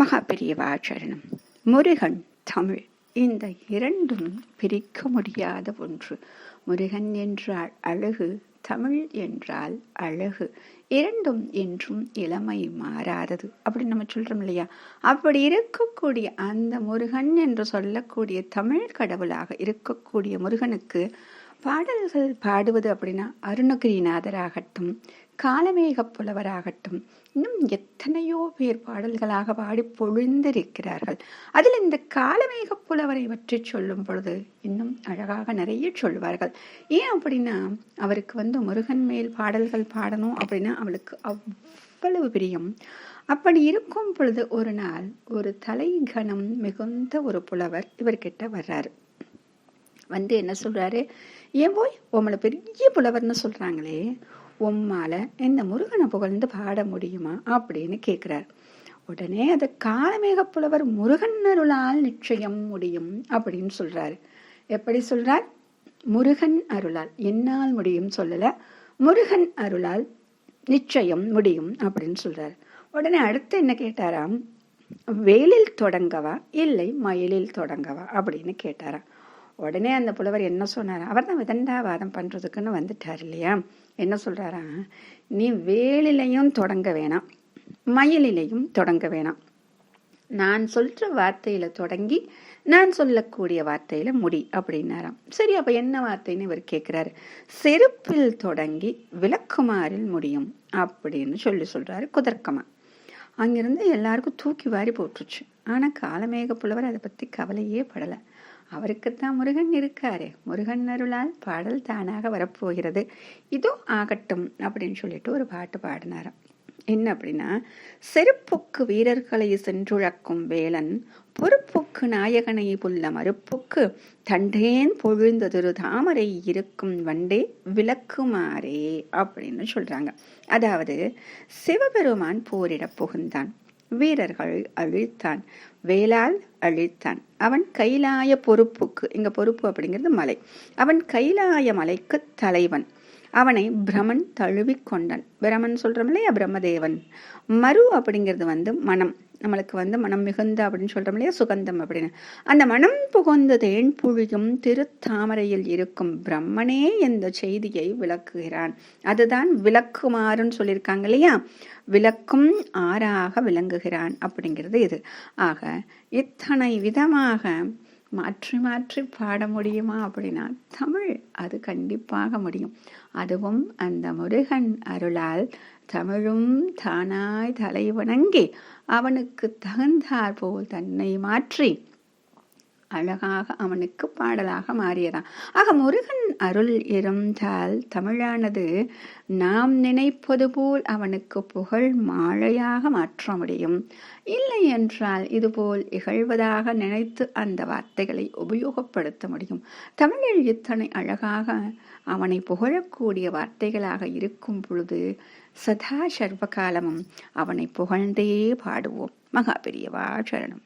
மகா பெரியவாச்சரணம் முருகன் தமிழ். இந்த இரண்டும் பிரிக்க முடியாத ஒன்று. முருகன் என்றால் அழகு தமிழ் என்றால் அழகு. இரண்டும் என்றும் இளமை மாறாதது. அப்படின்னு நம்ம சொல்றோம் இல்லையா? அப்படி இருக்கக்கூடிய அந்த முருகன் என்று சொல்லக்கூடிய தமிழ் கடவுளாக இருக்கக்கூடிய முருகனுக்கு பாடல்கள் பாடுவது அப்படின்னா அருணகிரிநாதராகட்டும் காலமேகப் புலவராகட்டும் இன்னும் எத்தனையோ பேர் பாடல்களாக பாடி பொழிந்திருக்கிறார்கள். அதில் இந்த காலமேகப் புலவரை பற்றி சொல்லும் பொழுது இன்னும் அழகாக நிறைய சொல்வார்கள் ஏன் அப்படின்னா அவருக்கு வந்து முருகன் மேல் பாடல்கள் பாடணும் அப்படின்னா அவளுக்கு அவ்வளவு பிரியம். அப்படி இருக்கும் பொழுது ஒரு நாள் ஒரு தலைகணம் மிகுந்த ஒரு புலவர் இவர்கிட்ட வர்றாரு. வந்து என்ன சொல்றாரு? ஏன் போய்? உங்களை பெரிய புலவர்னு சொல்றாங்களே. உம்மால இந்த முருகனை புகழ்ந்து பாட முடியுமா அப்படின்னு கேட்கிறார் உடனே அது காலமேக புலவர் முருகன் அருளால் நிச்சயம் முடியும் அப்படின்னு சொல்றாரு. எப்படி சொல்றார்? முருகன் அருளால். என்னால் முடியும் சொல்லல. முருகன் அருளால் நிச்சயம் முடியும் அப்படின்னு சொல்றாரு. உடனே அடுத்து என்ன கேட்டாராம்? வேலில் தொடங்கவா? இல்லை மயிலில் தொடங்கவா? அப்படின்னு கேட்டாராம். உடனே அந்த புலவர் என்ன சொன்னார்? அவர் தான் விதண்டாவாதம் பண்ணுறதுக்குன்னு வந்துட்டார் இல்லையா? என்ன சொல்கிறாரா நீ வேலிலையும் தொடங்க வேணாம். மயிலிலையும் தொடங்க வேணாம். நான் சொல்கிற வார்த்தையில் தொடங்கி நான் சொல்லக்கூடிய வார்த்தையில் முடி அப்படின்னாராம். சரி அப்போ என்ன வார்த்தைன்னு இவர் கேட்குறாரு செருப்பில் தொடங்கி விளக்குமாறில் முடியும் அப்படின்னு சொல்லி சொல்கிறாரு குதர்க்கமாக அங்கிருந்து எல்லாருக்கும் தூக்கி வாரி போட்டுருச்சு. ஆனால் காலமேக புலவர் அதை பற்றி கவலையே படலை. அவருக்குத்தான் முருகன் இருக்காரு. முருகன் அருளால் பாடல் தானாக வரப்போகிறது. இதோ ஆகட்டும் அப்படின்னு சொல்லிட்டு ஒரு பாட்டு பாடினாராம். என்ன அப்படின்னா செருப்புக்கு வீரர்களை சென்றுழக்கும் வேலன் பொறுப்புக்கு நாயகனை புல்ல மறுப்புக்கு தண்டேன் பொழுந்ததொரு தாமரை இருக்கும் வண்டே விளக்குமாறே அப்படின்னு சொல்றாங்க. அதாவது சிவபெருமான் போரிடப் புகுந்தான். வீரர்கள் அழித்தான் வேளால் அழித்தான். அவன் கைலாய பொறுப்புக்கு இங்க பொறுப்பு அப்படிங்கிறது மலை. அவன் கைலாய மலைக்கு தலைவன். அவனை பிரமன் தழுவி கொண்டான். பிரமன் சொல்றோம் இல்லையா? பிரம்மதேவன். மறு அப்படிங்கிறது வந்து மனம். நம்மளுக்கு வந்து மனம் மிகுந்த அப்படின்னு சொல்கிறோம் இல்லையா? சுகந்தம் அப்படின்னு. அந்த மனம் புகுந்த தேன் புழியும் திருத்தாமரையில் இருக்கும் பிரம்மனே இந்த செய்தியை விளக்குகிறான்? அதுதான் விளக்குமாறுன்னு சொல்லியிருக்காங்க இல்லையா? விளக்கும் ஆறாக விளங்குகிறான் அப்படிங்கிறது இது. ஆக இத்தனை விதமாக மாற்றி மாற்றி பாட முடியுமா அப்படின்னா தமிழ் அது கண்டிப்பாக முடியும். அதுவும் அந்த முருகன் அருளால் தமிழும் தானாய் தலை வணங்கி அவனுக்கு தகுந்தார் போல் தன்னை மாற்றி அழகாக அவனுக்கு பாடலாக மாறியதாம். ஆக முருகன் அருள் இருந்தால் தமிழானது நாம் நினைப்பது போல் அவனுக்கு புகழ் மாழையாக மாற்ற முடியும். இல்லை என்றால் இதுபோல் இகழ்வதாக நினைத்து அந்த வார்த்தைகளை உபயோகப்படுத்த முடியும். தமிழில் இத்தனை அழகாக அவனை புகழக்கூடிய வார்த்தைகளாக இருக்கும் பொழுது சதா சர்வகாலமும் அவனை புகழ்ந்தே பாடுவோம். மகா பெரியவா சரணம்.